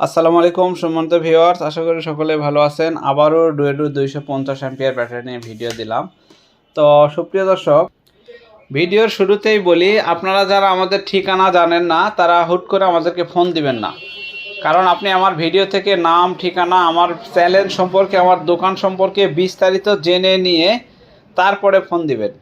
আসসালামু আলাইকুম, সম্মানিত ভিউয়ার্স, আশা করি সকলে ভালো আছেন। আবারও ডুয়েডু দুইশো পঞ্চাশ অ্যাম্পিয়ার ব্যাটারি নিয়ে ভিডিও দিলাম। তো সুপ্রিয় দর্শক, ভিডিওর শুরুতেই বলি, আপনারা যারা আমাদের ঠিকানা জানেন না, তারা হুট করে আমাদেরকে ফোন দিবেন না। কারণ আপনি আমার ভিডিও থেকে নাম, ঠিকানা, আমার চ্যানেল সম্পর্কে, আমার দোকান সম্পর্কে বিস্তারিত জেনে নিয়ে তারপরে ফোন দিবেন।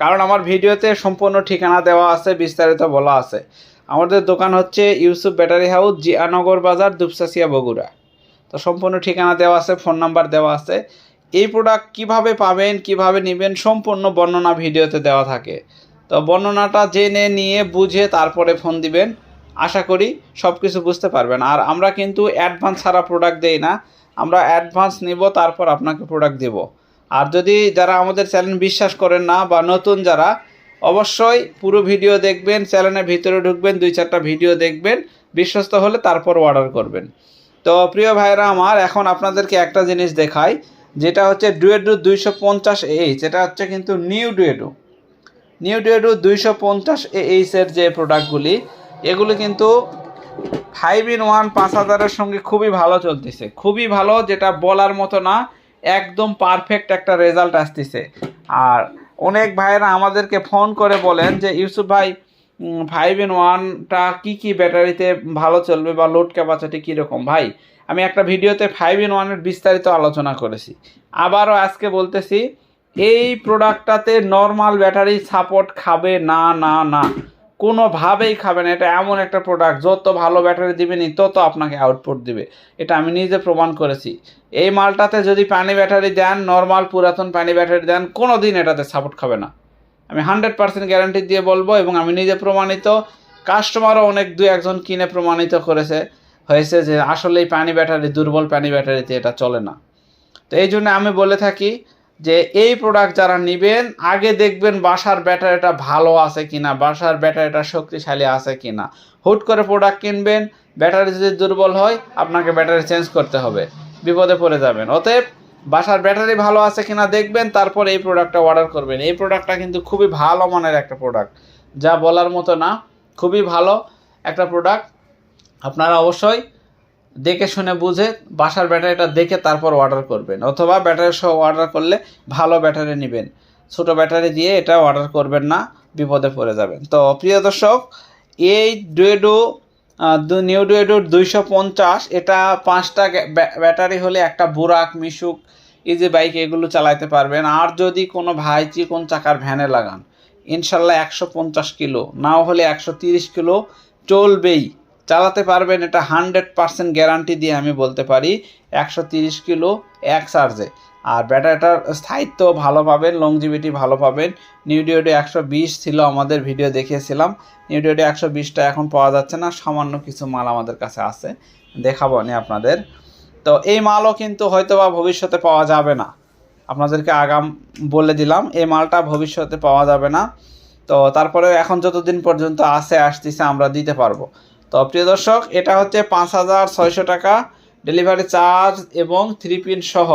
কারণ আমার ভিডিওতে সম্পূর্ণ ঠিকানা দেওয়া আছে, বিস্তারিত বলা আছে। আমাদের দোকান হচ্ছে ইউসুফ ব্যাটারি হাউস, জিয়ানগর বাজার, দুপসাসিয়া বগুড়া। তো সম্পূর্ণ ঠিকানা দেওয়া আছে, ফোন নাম্বার দেওয়া আছে। এই প্রোডাক্ট কীভাবে পাবেন, কীভাবে নেবেন, সম্পূর্ণ বর্ণনা ভিডিওতে দেওয়া থাকে। তো বর্ণনাটা জেনে নিয়ে, বুঝে তারপরে ফোন দিবেন। আশা করি সব কিছু বুঝতে পারবেন। আর আমরা কিন্তু অ্যাডভান্স ছাড়া প্রোডাক্ট দেই না। আমরা অ্যাডভান্স নিব, তারপর আপনাকে প্রোডাক্ট দেব। আর যদি যারা আমাদের চ্যানেল বিশ্বাস করেন না বা নতুন যারা অবশ্যই পুরো ভিডিও দেখবেন, চ্যানেলের ভিতরে ঢুকবেন, দুই চারটা ভিডিও দেখবেন, বিশ্বস্ত হলে তারপর অর্ডার করবেন। তো প্রিয় ভাইরা আমার, এখন আপনাদেরকে একটা জিনিস দেখাই, যেটা হচ্ছে ডুয়েডু দুইশো পঞ্চাশ এইচ এটা হচ্ছে কিন্তু নিউ ডুয়েডু নিউ ডুয়েডু দুইশো পঞ্চাশ এইচের যে প্রোডাক্টগুলি এগুলো কিন্তু ফাইভ ইন ওয়ান পাঁচ হাজারের সঙ্গে খুবই ভালো চলতেছে। খুবই ভালো, যেটা বলার মতো না, একদম পারফেক্ট একটা রেজাল্ট আসতেছে। আর অনেক ভাইয়েরা আমাদেরকে ফোন করে বলেন যে, ইউসুফ ভাই ফাইভ ইন ওয়ানটা কী কী ব্যাটারিতে ভালো চলবে বা লোড ক্যাপাসিটি কীরকম? ভাই, আমি একটা ভিডিওতে ফাইভ ইন ওয়ানের বিস্তারিত আলোচনা করেছি। আবারও আজকে বলতেছি, এই প্রোডাক্টটাতে নর্মাল ব্যাটারি সাপোর্ট খাবে না না না। কোনোভাবেই খাবে না। এটা এমন একটা প্রোডাক্ট যত ভালো ব্যাটারি দিবে দিবেনি তত আপনাকে আউটপুট দিবে। এটা আমি নিজে প্রমাণ করেছি। এই মালটাতে যদি পানি ব্যাটারি দেন নর্মাল পুরাতন পানি ব্যাটারি দেন কোনো দিন এটাতে সাপোর্ট খাবে না। আমি হান্ড্রেড পার্সেন্ট গ্যারান্টি দিয়ে বলব এবং আমি নিজে প্রমাণিত। কাস্টমারও অনেক দু একজন কিনে প্রমাণিত করেছে, হয়েছে যে আসলে এই পানি ব্যাটারি দুর্বল পানি ব্যাটারিতে এটা চলে না। তো এই জন্য আমি বলে থাকি যে এই প্রোডাক্ট যারা নেবেন, আগে দেখবেন বাসার ব্যাটারিটা ভালো আছে কিনা, বাসার ব্যাটারিটা শক্তিশালী আছে কিনা। হুট করে প্রোডাক্ট কিনবেন, ব্যাটারি যদি দুর্বল হয়, আপনাকে ব্যাটারি চেঞ্জ করতে হবে। বিপদে পড়ে যাবেন। অতএব, বাসার ব্যাটারি ভালো আছে কিনা দেখবেন, তারপর এই প্রোডাক্টটা অর্ডার করবেন। এই প্রোডাক্টটা কিন্তু খুবই ভালো মানের একটা প্রোডাক্ট যা বলার মতো না, খুবই ভালো একটা প্রোডাক্ট আপনারা অবশ্যই দেখে শুনে বুঝে বাসার ব্যাটারিটা দেখে তারপর অর্ডার করবেন। অথবা ব্যাটারি সহ অর্ডার করলে ভালো ব্যাটারি নেবেন। ছোটো ব্যাটারি দিয়ে এটা অর্ডার করবেন না, বিপদে পড়ে যাবেন। তো প্রিয় দর্শক, এই ডুয়েডো নিউ ডুয়েডোর দুইশো পঞ্চাশ, এটা পাঁচটা ব্যাটারি হলে একটা বুরাক, মিশুক ইজি বাইক এগুলো চালাইতে পারবেন। আর যদি কোনো ভাই চিকন চাকার ভ্যানে লাগান, ইনশাল্লাহ একশো পঞ্চাশ কিলো, নাও হলে একশো তিরিশ কিলো, চলবেই। চালাতে পারবেন, এটা হান্ড্রেড পার্সেন্ট গ্যারান্টি দিয়ে আমি বলতে পারি, একশো তিরিশ কিলো এক চার্জে। আর ব্যাটারিটার স্থায়িত্ব ভালো পাবেন লংজিভিটি ভালো পাবেন। নিউডিওডি একশো বিশ ছিল আমাদের ভিডিও দেখিয়েছিলাম। নিউডিওডি একশো বিশটা এখন পাওয়া যাচ্ছে না, সামান্য কিছু মাল আমাদের কাছে আছে। দেখাবো নি আপনাদের। তো এই মালও কিন্তু হয়তো বা ভবিষ্যতে পাওয়া যাবে না। আপনাদেরকে আগাম বলে দিলাম, এই মালটা ভবিষ্যতে পাওয়া যাবে না। তো তারপরে এখন যতদিন পর্যন্ত আসে আসতেছে, আমরা দিতে পারব। তো প্রিয় দর্শক, এটা হচ্ছে পাঁচ হাজার ছয়শো টাকা ডেলিভারি চার্জ এবং থ্রি পিন সহ।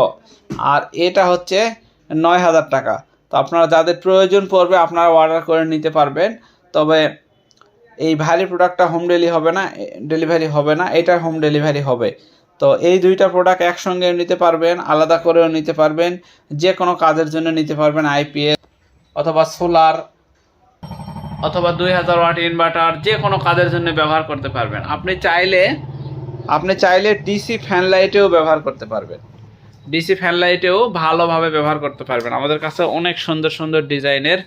আর এটা হচ্ছে নয় হাজার টাকা। তো আপনারা যাদের প্রয়োজন পড়বে, আপনারা অর্ডার করে নিতে পারবেন। তবে এই ভারী প্রোডাক্টটা হোম ডেলি হবে না ডেলিভারি হবে না, এটা হোম ডেলিভারি হবে। তো এই দুইটা প্রোডাক্ট একসঙ্গে নিতে পারবেন, আলাদা করেও নিতে পারবেন যে কোনো কাজের জন্য নিতে পারবেন আইপিএস অথবা সোলার অথবা দুই হাজার ওয়াট ইনভার্টার যে কোনো কাজের জন্য ব্যবহার করতে পারবেন। আপনি চাইলে আপনি চাইলে ডিসি ফ্যান লাইটেও ব্যবহার করতে পারবেন। ডিসি ফ্যান লাইটেও ভালোভাবে ব্যবহার করতে পারবেন। আমাদের কাছে অনেক সুন্দর সুন্দর ডিজাইনের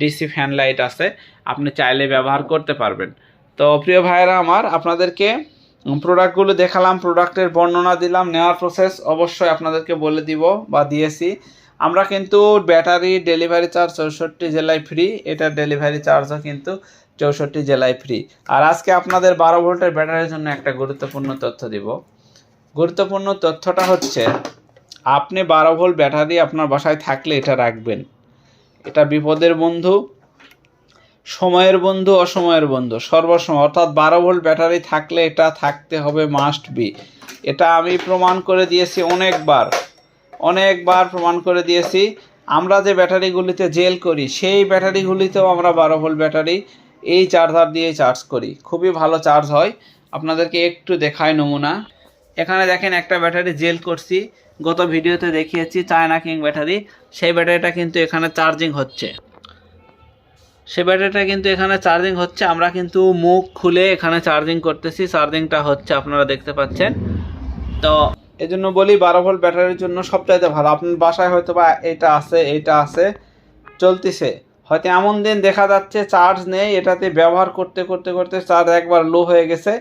ডিসি ফ্যান লাইট আছে। আপনি চাইলে ব্যবহার করতে পারবেন। তো প্রিয় ভাইয়েরা আমার আপনাদেরকে প্রোডাক্টগুলো দেখালাম প্রোডাক্টের বর্ণনা দিলাম নেওয়ার প্রসেস অবশ্যই আপনাদেরকে বলে দিব বা দিয়েছি। আমরা কিন্তু ব্যাটারি ডেলিভারি চার্জ চৌষট্টি জেলায় ফ্রি এটা ডেলিভারি চার্জও কিন্তু চৌষট্টি জেলায় ফ্রি আর আজকে আপনাদের বারো ভোল্টের ব্যাটারির জন্য একটা গুরুত্বপূর্ণ তথ্য দিব। গুরুত্বপূর্ণ তথ্যটা হচ্ছে, আপনি বারো ভোল্ট ব্যাটারি আপনার বাসায় থাকলে এটা রাখবেন। এটা বিপদের বন্ধু, সময়ের বন্ধু, অসময়ের বন্ধু, সর্বসময়। অর্থাৎ বারো ভোল্ট ব্যাটারি থাকলে এটা থাকতে হবে মাস্ট বি এটা আমি প্রমাণ করে দিয়েছি অনেকবার। অনেকবার প্রমাণ করে দিয়েছি। আমরা যে ব্যাটারিগুলিতে জেল করি, সেই ব্যাটারিগুলিতেও আমরা বারো ভোল্ট ব্যাটারি এই চার্জার দিয়ে চার্জ করি। খুবই ভালো চার্জ হয়। আপনাদেরকে একটু দেখায় নমুনা। এখানে দেখেন একটা ব্যাটারি জেল করছি। গত ভিডিওতে দেখিয়েছি চায়না কিং ব্যাটারি। সেই ব্যাটারিটা কিন্তু এখানে চার্জিং হচ্ছে। সে ব্যাটারিটা কিন্তু এখানে চার্জিং হচ্ছে। আমরা কিন্তু মুখ খুলে এখানে চার্জিং করতেছি। চার্জিংটা হচ্ছে, আপনারা দেখতে পাচ্ছেন। তো এই জন্য বলি বারো ভোল্ট ব্যাটারির জন্য সবচাইতে ভালো। আপনার বাসায় হয়তো বা এটা আছে, এইটা আছে, চলতেছে। হয়তো এমন দিন দেখা যাচ্ছে চার্জ নেই, এটাতে ব্যবহার করতে করতে করতে চার্জ একবার লো হয়ে গেছে,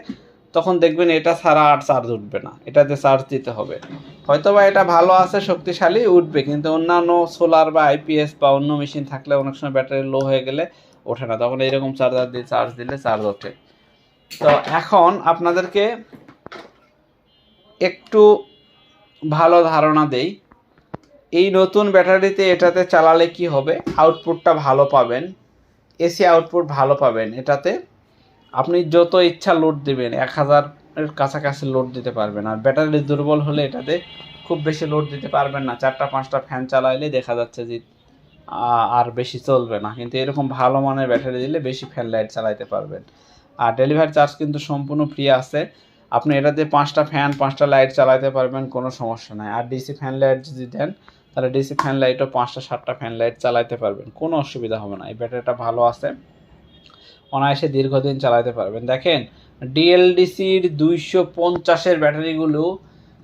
তখন দেখবেন এটা ছাড়া আর চার্জ উঠবে না। এটাতে চার্জ দিতে হবে। হয়তো বা এটা ভালো আছে, শক্তিশালী উঠবে, কিন্তু অন্যান্য সোলার বা আইপিএস বা অন্য মেশিন থাকলে অনেক সময় ব্যাটারি লো হয়ে গেলে ওঠে না। তখন এইরকম চার্জার দিয়ে চার্জ দিলে চার্জ ওঠে। তো এখন আপনাদেরকে একটু ভালো ধারণা দেই। এই নতুন ব্যাটারিতে এটাতে চালালে কি হবে? আউটপুটটা ভালো পাবেন। এসি আউটপুট ভালো পাবেন এটাতে। আপনি যত ইচ্ছা লোড দেবেন, এক হাজারের কাছাকাছি লোড দিতে পারবেন। আর ব্যাটারি দুর্বল হলে এটাতে খুব বেশি লোড দিতে পারবেন না। চারটা, পাঁচটা ফ্যান চালাইলে দেখা যাচ্ছে যে আর বেশি চলবে না। কিন্তু এরকম ভালো মানের ব্যাটারি দিলে বেশি ফ্যান লাইট চালাইতে পারবেন। আর ডেলিভারি চার্জ কিন্তু সম্পূর্ণ ফ্রি আছে। আপনি এটাতে পাঁচটা ফ্যান পাঁচটা লাইট চালাতে পারবেন, কোনো সমস্যা নাই। আর ডিসি ফ্যান লাইট যদি দেন, তাহলে ডিসি ফ্যান লাইটও পাঁচটা, সাতটা ফ্যান লাইট চালাতে পারবেন। কোনো অসুবিধা হবে না, এই ব্যাটারিটা ভালো আছে। অনায়াসে দীর্ঘদিন চালাতে পারবেন। দেখেন ডিএলডিসির দুইশো পঞ্চাশের ব্যাটারিগুলো,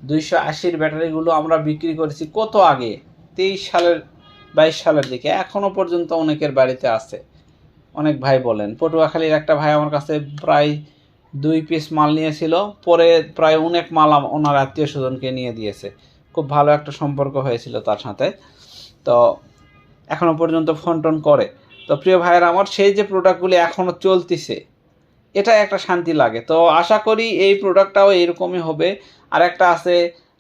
দুইশো আশির ব্যাটারিগুলো আমরা বিক্রি করেছি কত আগে? তেইশ সালের, বাইশ সালের দিকে। এখনও পর্যন্ত অনেকের বাড়িতে আছে। অনেক ভাই বলেন, পটুয়াখালীর একটা ভাই আমার কাছে প্রায় দুই পিস মাল নিয়েছিল। পরে প্রায় অনেক মাল ওনার আত্মীয় স্বজনকে নিয়ে দিয়েছে। খুব ভালো একটা সম্পর্ক হয়েছিল তার সাথে। তো এখনও পর্যন্ত ফোন টোন করে। তো প্রিয় ভাইয়েরা আমার, সেই যে প্রোডাক্টগুলি এখনও চলতেছে এটা একটা শান্তি লাগে। তো আশা করি এই প্রোডাক্টটাও এরকমই হবে। আর একটা আছে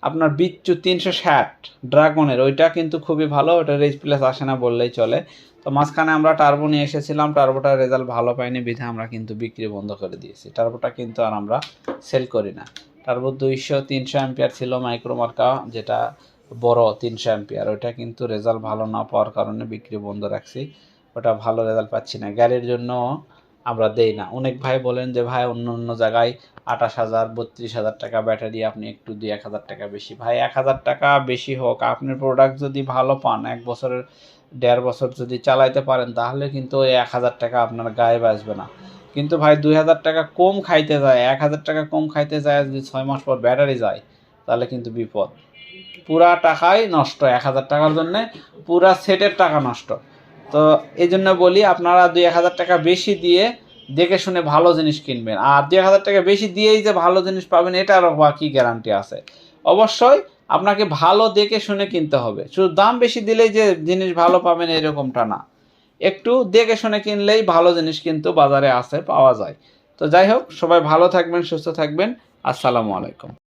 আপনার বিচ্ছু তিনশো ষাট, ড্রাগনের। ওইটা কিন্তু খুবই ভালো, ওটা রেজ প্লেস আসে না বললেই চলে। তো মাঝখানে আমরা টার্বো নিয়ে এসেছিলাম টার্বোটার রেজাল্ট ভালো পাইনি, বিধে আমরা কিন্তু বিক্রি বন্ধ করে দিয়েছি। টার্বোটা কিন্তু আর আমরা সেল করি না। টার্বো দুইশো, তিনশো অ্যাম্পিয়ার ছিল মাইক্রোমার্কা যেটা বড় তিনশো অ্যাম্পিয়ার ওইটা কিন্তু রেজাল্ট ভালো না পাওয়ার কারণে বিক্রি বন্ধ রাখছি। ওটা ভালো রেজাল্ট পাচ্ছি না। গাড়ির জন্য আমরা দেই না। অনেক ভাই বলেন যে, ভাই, অন্য অন্য জায়গায় আঠাশ হাজার, বত্রিশ হাজার টাকা ব্যাটারি, আপনি একটু দুই এক হাজার টাকা বেশি। ভাই, এক হাজার টাকা বেশি হোক। আপনার প্রোডাক্ট যদি ভালো পান, এক বছরের দেড় বছর যদি চালাইতে পারেন, তাহলে কিন্তু ওই এক হাজার টাকা আপনার গায়ে বাসবে না। কিন্তু ভাই, দুই হাজার টাকা কম খাইতে যায়, এক হাজার টাকা কম খাইতে যায়, যদি ছয় মাস পর ব্যাটারি যায়, তাহলে কিন্তু বিপদ। পুরা টাকাই নষ্ট এক হাজার টাকার জন্যে, পুরা সেটের টাকা নষ্ট। তো এই জন্য বলি, আপনারা দুই এক হাজার টাকা বেশি দিয়ে দেখে শুনে ভালো জিনিস কিনবেন। আর দুই এক হাজার টাকা বেশি দিয়েই যে ভালো জিনিস পাবেন এটারও বা গ্যারান্টি আছে? অবশ্যই আপনাকে ভালো দেখে শুনে কিনতে হবে। শুধু দাম বেশি দিলেই যে জিনিস ভালো পাবেন এরকমটা না। একটু দেখে শুনে কিনলেই ভালো জিনিস কিন্তু বাজারে আছে পাওয়া যায়। তো যাই হোক, সবাই ভালো থাকবেন, সুস্থ থাকবেন। আসসালামু আলাইকুম।